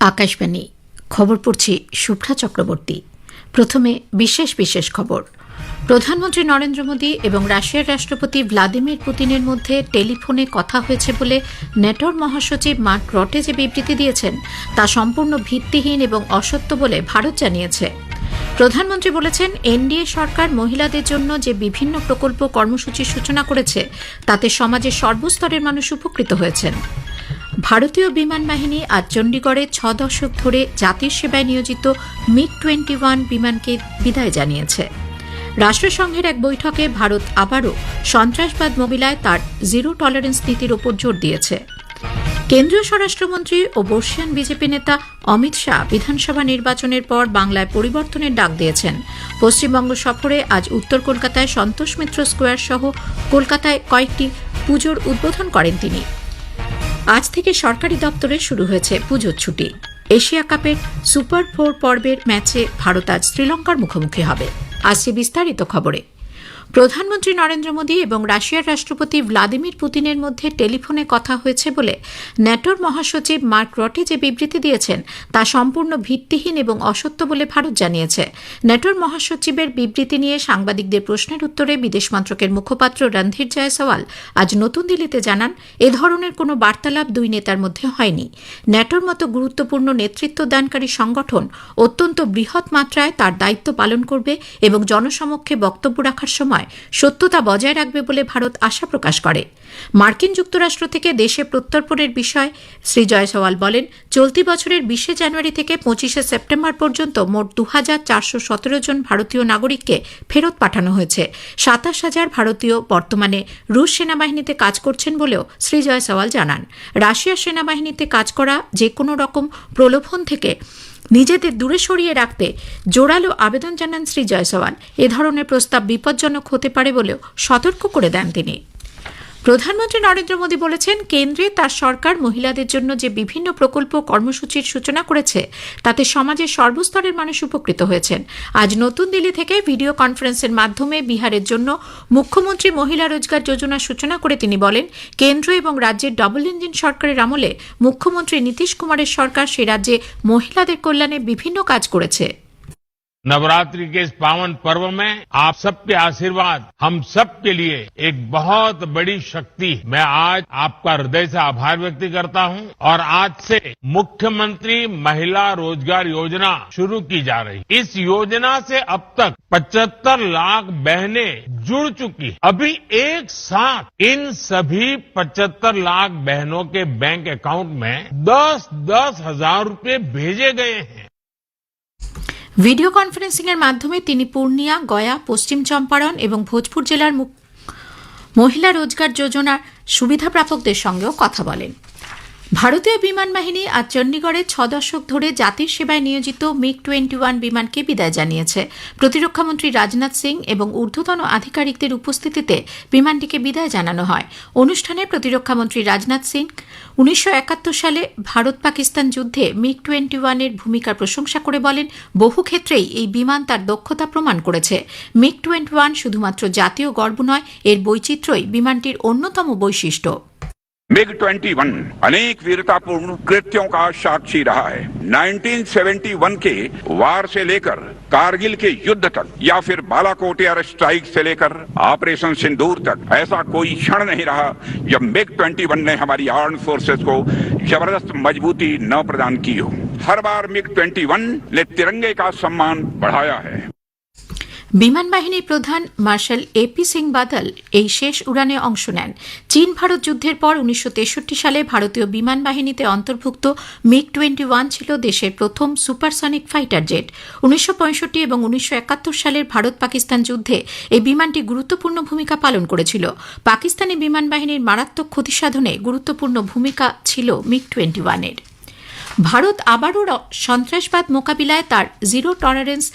আকাশবাণী। খবর পড়ছি শুভ্রা চক্রবর্তী। প্রথমে বিশেষ বিশেষ খবর। প্রধানমন্ত্রী নরেন্দ্র মোদী এবং রাশিয়ার রাষ্ট্রপতি ভ্লাদিমির পুতিনের মধ্যে টেলিফোনে কথা হয়েছে বলে নেটোর মহাসচিব মার্ক রটে যে বিবৃতি দিয়েছেন, তা সম্পূর্ণ ভিত্তিহীন এবং অসত্য বলে ভারত জানিয়েছে। প্রধানমন্ত্রী বলেছেন, এনডিএ সরকার মহিলাদের জন্য যে বিভিন্ন প্রকল্প কর্মসূচির সূচনা করেছে, তাতে সমাজের সর্বস্তরের মানুষ উপকৃত হয়েছেন। ভারতীয় বিমান বাহিনী আজ চণ্ডীগড়ে ছ দশক ধরে জাতির সেবায় নিয়োজিত মিগ টোয়েন্টি ওয়ান বিমানকে বিদায় জানিয়েছে। রাষ্ট্রসংঘের এক বৈঠকে ভারত আবারও সন্ত্রাসবাদ মোকাবিলায় তার জিরো টলারেন্স নীতির ওপর জোর দিয়েছে। কেন্দ্রীয় স্বরাষ্ট্রমন্ত্রী ও বর্ষিয়ান বিজেপি নেতা অমিত শাহ বিধানসভা নির্বাচনের পর বাংলায় পরিবর্তনের ডাক দিয়েছেন। পশ্চিমবঙ্গ সফরে আজ উত্তর কলকাতায় সন্তোষ মিত্র স্কোয়ার সহ কলকাতায় কয়েকটি পুজোর উদ্বোধন করেন তিনি। আজ থেকে সরকারি দপ্তরে শুরু হয়েছে পুজোর ছুটি। এশিয়া কাপের সুপার ফোর পর্বের ম্যাচে ভারত আজ শ্রীলঙ্কার মুখোমুখি হবে। আজকে বিস্তারিত খবরে। প্রধানমন্ত্রী নরেন্দ্র মোদী এবং রাশিয়ার রাষ্ট্রপতি ভ্লাদিমির পুতিনের মধ্যে টেলিফোনে কথা হয়েছে বলে ন্যাটোর মহাসচিব মার্ক রটে যে বিবৃতি দিয়েছেন, তা সম্পূর্ণ ভিত্তিহীন এবং অসত্য বলে ভারত জানিয়েছে। ন্যাটোর মহাসচিবের বিবৃতি নিয়ে সাংবাদিকদের প্রশ্নের উত্তরে বিদেশ মন্ত্রকের মুখপাত্র রণধীর জয়সওয়াল আজ নতুন দিল্লিতে জানান, এ ধরনের কোনো বার্তালাপ দুই নেতার মধ্যে হয়নি। ন্যাটোর মতো গুরুত্বপূর্ণ নেতৃত্ব দানকারী সংগঠন অত্যন্ত বৃহৎ মাত্রায় তার দায়িত্ব পালন করবে এবং জনসমক্ষে বক্তব্য রাখার সময় সত্যতা বজায় রাখবে বলে ভারত আশা প্রকাশ করে। মার্কিন যুক্তরাষ্ট্র থেকে দেশে প্রত্যর্পণের বিষয়, শ্রী জয়সওয়াল বলেন, চলতি বছরের বিশে জানুয়ারি থেকে পঁচিশে সেপ্টেম্বর পর্যন্ত মোট দু হাজার চারশো সতেরো জন ভারতীয় নাগরিককে ফেরত পাঠানো হয়েছে। সাতাশ হাজার ভারতীয় বর্তমানে রুশ সেনাবাহিনীতে কাজ করছেন বলেও শ্রী জয়সওয়াল জানান। রাশিয়ার সেনাবাহিনীতে কাজ করা যে কোনো রকম প্রলোভন থেকে নিজেদের দূরে সরিয়ে রাখতে জোরালো আবেদন জানান শ্রী জয়সওয়াল। এ ধরনের প্রস্তাব বিপজ্জনক হতে পারে বলেও সতর্ক করে দেন তিনি। প্রধানমন্ত্রী নরেন্দ্র মোদী বলেছেন, কেন্দ্রে তার সরকার মহিলাদের জন্য যে বিভিন্ন প্রকল্প কর্মসূচির সূচনা করেছে, তাতে সমাজের সর্বস্তরের মানুষ উপকৃত হয়েছেন। আজ নতুন দিল্লি থেকে ভিডিও কনফারেন্সের মাধ্যমে বিহারের জন্য মুখ্যমন্ত্রী মহিলা রোজগার যোজনা সূচনা করে তিনি বলেন, কেন্দ্র এবং রাজ্যের ডবল ইঞ্জিন সরকারের আমলে মুখ্যমন্ত্রী নীতিশ কুমারের সরকার সে রাজ্যে মহিলাদের কল্যাণে বিভিন্ন কাজ করেছে। नवरात्रि के इस पावन पर्व में आप सबके आशीर्वाद, हम सब के लिए एक बहुत बड़ी शक्ति है। मैं आज आपका हृदय से आभार व्यक्त करता हूँ और आज से मुख्यमंत्री महिला रोज़गार योजना शुरू की जा रही है। इस योजना से अब तक 75 लाख बहनें जुड़ चुकी हैं। अभी एक साथ इन सभी 75 लाख बहनों के बैंक अकाउंट में दस दस हज़ार रुपये भेजे गए हैं। ভিডিও কনফারেন্সিংয়ের মাধ্যমে তিনি পূর্ণিয়া, গয়া, পশ্চিম চম্পারণ এবং ভোজপুর জেলার মহিলা রোজগার যোজনার সুবিধাপ্রাপকদের সঙ্গেও কথা বলেন। ভারতীয় বিমান বাহিনী আজ চণ্ডীগড়ে ছ দশক ধরে জাতির সেবায় নিয়োজিত মিগ টোয়েন্টি ওয়ান বিমানকে বিদায় জানিয়েছে। প্রতিরক্ষামন্ত্রী রাজনাথ সিং এবং ঊর্ধ্বতন আধিকারিকদের উপস্থিতিতে বিমানটিকে বিদায় জানানো হয়। অনুষ্ঠানে প্রতিরক্ষামন্ত্রী রাজনাথ সিং, উনিশশো একাত্তর সালে ভারত পাকিস্তান যুদ্ধে মিগ টোয়েন্টি ওয়ানের ভূমিকার প্রশংসা করে বলেন, বহু ক্ষেত্রেই এই বিমান তার দক্ষতা প্রমাণ করেছে। মিগ টোয়েন্টি ওয়ান শুধুমাত্র জাতীয় গর্ব নয়, এর বৈচিত্র্যই বিমানটির অন্যতম বৈশিষ্ট্য। मिग 21 अनेक वीरतापूर्ण कृत्यों का साक्षी रहा है। 1971 के वार से लेकर कारगिल के युद्ध तक, या फिर बालाकोट एयर स्ट्राइक से लेकर ऑपरेशन सिंदूर तक, ऐसा कोई क्षण नहीं रहा जब मिग 21 ने हमारी आर्म फोर्सेस को ज़बरदस्त मजबूती न प्रदान की हो। हर बार मिग 21 ने तिरंगे का सम्मान बढ़ाया है। বিমান বাহিনীর প্রধান মার্শাল এপি সিং বাদল এই শেষ উড়ানে অংশ নেন। চীন ভারত যুদ্ধের পর উনিশশো তেষট্টি সালে ভারতীয় বিমান বাহিনীতে অন্তর্ভুক্ত মিগ টোয়েন্টি ওয়ান ছিল দেশের প্রথম সুপারসনিক ফাইটার জেট। উনিশশো পঁয়ষট্টি এবং উনিশশো একাত্তর সালের ভারত পাকিস্তান যুদ্ধে এই বিমানটি গুরুত্বপূর্ণ ভূমিকা পালন করেছিল। পাকিস্তানি বিমান বাহিনীর মারাত্মক ক্ষতি সাধনে গুরুত্বপূর্ণ ভূমিকা ছিল মিগ টোয়েন্টি ওয়ানের। ভারত আবারও সন্ত্রাসবাদ মোকাবিলায় তার জিরো টলারেন্স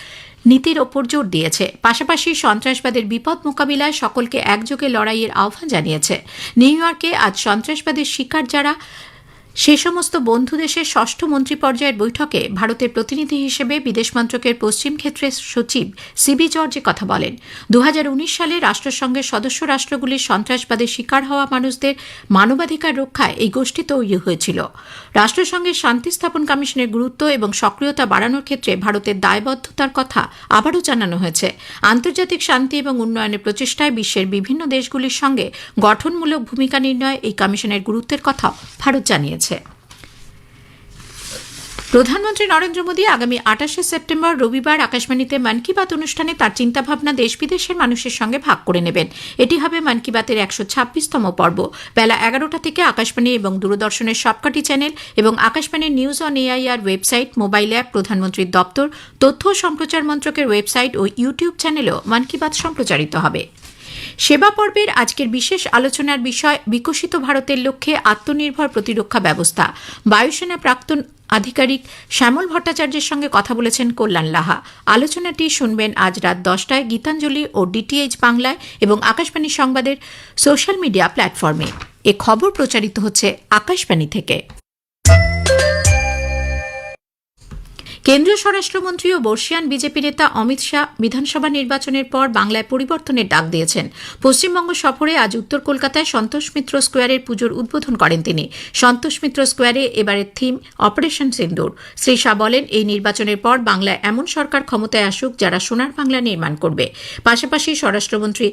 নীতির ওপর জোর দিয়েছে। পাশাপাশি সন্ত্রাসবাদের বিপদ মোকাবিলায় সকলকে একযোগে লড়াইয়ের আহ্বান জানিয়েছে। নিউ ইয়র্কে আজ সন্ত্রাসবাদের শিকার যারা সে সমস্ত বন্ধু দেশের ষষ্ঠ মন্ত্রী পর্যায়ের বৈঠকে ভারতের প্রতিনিধি হিসেবে বিদেশ মন্ত্রকের পশ্চিম ক্ষেত্রের সচিব সিবি জর্জ কথা বলেন। দু হাজার উনিশ সালে রাষ্ট্রসংঘের সদস্য রাষ্ট্রগুলির সন্ত্রাসবাদের শিকার হওয়া মানুষদের মানবাধিকার রক্ষায় এই গোষ্ঠী তৈরি হয়েছিল। রাষ্ট্রসংঘের শান্তি স্থাপন কমিশনের গুরুত্ব এবং সক্রিয়তা বাড়ানোর ক্ষেত্রে ভারতের দায়বদ্ধতার কথা আবারও জানানো হয়েছে। আন্তর্জাতিক শান্তি এবং উন্নয়নের প্রচেষ্টায় বিশ্বের বিভিন্ন দেশগুলির সঙ্গে গঠনমূলক ভূমিকা নির্ণয় এই কমিশনের গুরুত্বের কথা ভারত জানিয়েছে। প্রধানমন্ত্রী নরেন্দ্র মোদী আগামী আটাশে সেপ্টেম্বর রবিবার আকাশবাণীতে মন কি বাত অনুষ্ঠানে তার চিন্তাভাবনা দেশ বিদেশের মানুষের সঙ্গে ভাগ করে নেবেন। এটি হবে মন কি বাতের একশো ছাব্বিশতম পর্ব। বেলা এগারোটা থেকে আকাশবাণী এবং দূরদর্শনের সবকটি চ্যানেল এবং আকাশবাণীর news on AIR website, mobile app, প্রধানমন্ত্রীর দপ্তর, তথ্য সম্প্রচার মন্ত্রকের ওয়েবসাইট ও ইউটিউব চ্যানেলেও মন কি বাত সম্প্রচারিত হবে। সেবা পর্বের আজকের বিশেষ আলোচনার বিষয়, বিকশিত ভারতের লক্ষ্যে আত্মনির্ভর প্রতিরক্ষা ব্যবস্থা। বায়ুসেনা প্রাক্তন আধিকারিক শ্যামল ভট্টাচার্যের সঙ্গে কথা বলেছেন কল্যাণ লাহা। আলোচনাটি শুনবেন আজ রাত দশটায় গীতাঞ্জলি ও ডিটিএইচ বাংলায় এবং আকাশবাণী সংবাদের সোশ্যাল মিডিয়া প্ল্যাটফর্মে। এ খবর প্রচারিত হচ্ছে আকাশবাণী থেকে। কেন্দ্রীয় স্বরাষ্ট্রমন্ত্রী ও বর্ষিয়ান বিজেপি নেতা অমিত শাহ বিধানসভা নির্বাচনের পর বাংলায় পরিবর্তনের ডাক দিয়েছেন। পশ্চিমবঙ্গ সফরে আজ উত্তর কলকাতায় সন্তোষ মিত্র স্কোয়ারের পুজোর উদ্বোধন করেন তিনি। সন্তোষ মিত্র স্কোয়ারে এবারের থিম অপারেশন সিন্দুর। শ্রী শাহ বলেন, এই নির্বাচনের পর বাংলায় এমন সরকার ক্ষমতায় আসুক যারা সোনার বাংলা নির্মাণ করবে। পাশাপাশি স্বরাষ্ট্রমন্ত্রী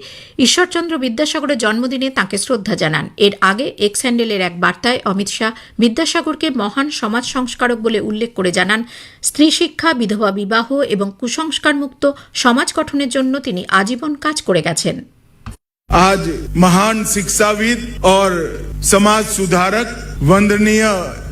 ঈশ্বরচন্দ্র বিদ্যাসাগরের জন্মদিনে তাঁকে শ্রদ্ধা জানান। এর আগে এক্স হ্যান্ডেলের এক বার্তায় অমিত শাহ বিদ্যাসাগরকে মহান সমাজ সংস্কারক বলে উল্লেখ করে জানান। স্ত্রী শিক্ষা বিধবা বিবাহ এবং কুসংস্কার মুক্ত সমাজ গঠনের জন্য তিনি আজীবন কাজ করে গেছেন आज महान शिक्षाविद और समाज सुधारक वंदनीय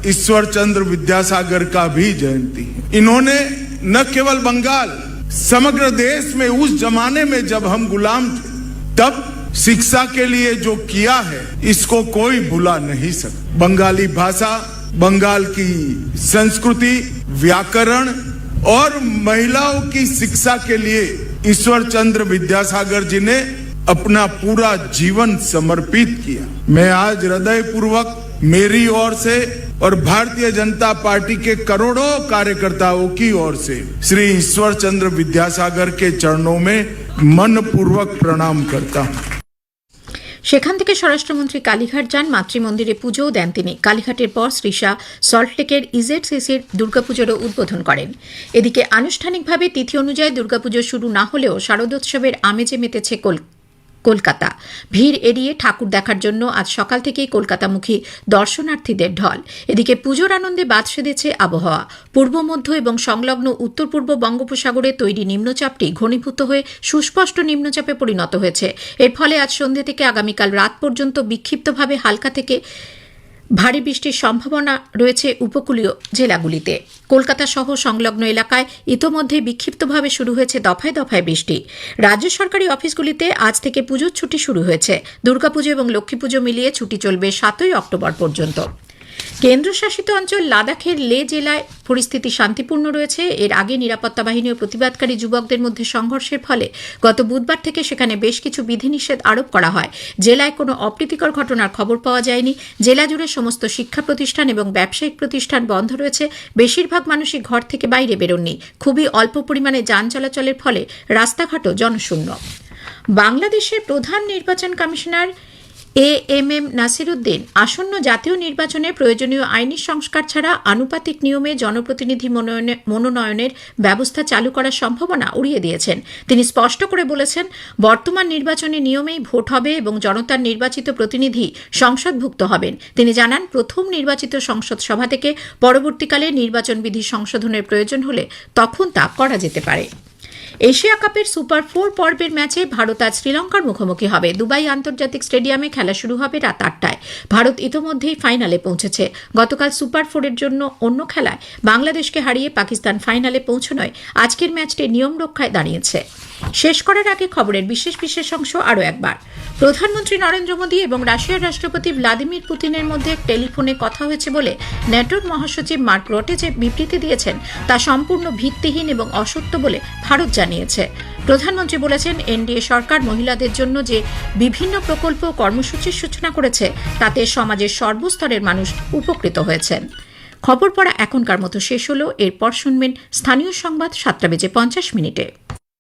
ईश्वर चंद्र विद्यासागर का भी जयंती है इन्होंने न केवल बंगाल समग्र देश में उस जमाने में जब हम गुलाम थे तब शिक्षा के लिए जो किया है इसको कोई भुला नहीं सकता बंगाली भाषा बंगाल की संस्कृति, व्याकरण और महिलाओं की शिक्षा के लिए ईश्वर चंद्र विद्यासागर जी ने अपना पूरा जीवन समर्पित किया। मैं आज हृदय पूर्वक मेरी ओर से और भारतीय जनता पार्टी के करोड़ों कार्यकर्ताओं की ओर से श्री ईश्वर चंद्र विद्यासागर के चरणों में मन पूर्वक प्रणाम करता हूँ। সেখান থেকে স্বরাষ্ট্রমন্ত্রী কালীঘাট যান, মাতৃমন্দিরে পুজোও দেন তিনি। কালীঘাটের পর শ্রী শাহ সল্টলেকের ইজেডসিসির দুর্গাপুজোরও উদ্বোধন করেন। এদিকে আনুষ্ঠানিকভাবে তিথি অনুযায়ী দুর্গাপুজো শুরু না হলেও শারদোৎসবের আমেজে মেতেছে কল- কলকাতা। ভিড় এড়িয়ে ঠাকুর দেখার জন্য আজ সকাল থেকেই কলকাতামুখী দর্শনার্থীদের ঢল। এদিকে পুজোর আনন্দে বাদ সেধেছে আবহাওয়া। পূর্ব, মধ্য এবং সংলগ্ন উত্তর, পূর্ব বঙ্গোপসাগরে তৈরি নিম্নচাপটি ঘনীভূত হয়ে সুস্পষ্ট নিম্নচাপে পরিণত হয়েছে। এর ফলে আজ সন্ধ্যে থেকে আগামীকাল রাত পর্যন্ত বিক্ষিপ্তভাবে হালকা থেকে ভারী বৃষ্টির সম্ভাবনা রয়েছে উপকূলীয় জেলাগুলিতে। কলকাতা সহ সংলগ্ন এলাকায় ইতোমধ্যে বিক্ষিপ্তভাবে শুরু হয়েছে দফায় দফায় বৃষ্টি। রাজ্য সরকারি অফিসগুলিতে আজ থেকে পুজোর ছুটি শুরু হয়েছে। দুর্গাপুজো এবং লক্ষ্মীপুজো মিলিয়ে ছুটি চলবে সাতই অক্টোবর পর্যন্ত। কেন্দ্রশাসিত অঞ্চল লাদাখের লে জেলায় পরিস্থিতি শান্তিপূর্ণ রয়েছে। এর আগে নিরাপত্তা বাহিনী ও প্রতিবাদকারী যুবকদের মধ্যে সংঘর্ষের ফলে গত বুধবার থেকে সেখানে বেশ কিছু বিধিনিষেধ আরোপ করা হয়। জেলায় কোনো অপ্রীতিকর ঘটনার খবর পাওয়া যায়নি। জেলা জুড়ে সমস্ত শিক্ষা প্রতিষ্ঠান এবং ব্যবসায়িক প্রতিষ্ঠান বন্ধ রয়েছে। বেশিরভাগ মানুষই ঘর থেকে বাইরে বেরোননি। খুবই অল্প পরিমাণে যান চলাচলের ফলে রাস্তাঘাটও জনশূন্য। বাংলাদেশের প্রধান নির্বাচন commissioner A M M Nasiruddin, আসন্ন জাতীয় নির্বাচনে প্রয়োজনীয় আইনি সংস্কার ছাড়া আনুপাতিক নিয়মে জনপ্রতিনিধি মনোনয়নে- মনোনয়নের ব্যবস্থা চালু করার সম্ভাবনা উড়িয়ে দিয়েছেন। তিনি স্পষ্ট করে বলেছেন, বর্তমান নির্বাচনী নিয়মেই ভোট হবে এবং জনতার নির্বাচিত প্রতিনিধি সংসদভুক্ত হবেন। তিনি জানান, প্রথম নির্বাচিত সংসদ সভা থেকে পরবর্তীকালে নির্বাচন বিধি সংশোধনের প্রয়োজন হলে তখন তা করা যেতে পারে। এশিয়া কাপের সুপার ফোর পর্বের ম্যাচে ভারত আজ শ্রীলঙ্কার মুখোমুখি হবে। দুবাই আন্তর্জাতিক স্টেডিয়ামে খেলা শুরু হবে রাত আটটায়। ভারত ইতোমধ্যেই ফাইনালে পৌঁছেছে। গতকাল সুপার ফোরের জন্য অন্য খেলায় বাংলাদেশকে হারিয়ে পাকিস্তান ফাইনালে পৌঁছনোয় আজকের ম্যাচটি নিয়ম রক্ষায় দাঁড়িয়েছে। শেষ করার আগে খবরের বিশেষ বিশেষ অংশ আরও একবার। প্রধানমন্ত্রী নরেন্দ্র মোদী এবং রাশিয়ার রাষ্ট্রপতি ভ্লাদিমির পুতিনের মধ্যে টেলিফোনে কথা হয়েছে বলে ন্যাটোর মহাসচিব মার্ক রটে যে বিবৃতি দিয়েছেন তা সম্পূর্ণ ভিত্তিহীন এবং অসত্য বলে ভারত জানিয়েছে। প্রধানমন্ত্রী বলেছেন, এনডিএ সরকার মহিলাদের জন্য যে বিভিন্ন প্রকল্প কর্মসূচির সূচনা করেছে, তাতে সমাজের সর্বস্তরের মানুষ উপকৃত হয়েছেন। খবর পড়া এখনকার মতো শেষ হলো। এরপর শুনবেন স্থানীয় সংবাদ সাতটা বেজে পঞ্চাশ মিনিটে।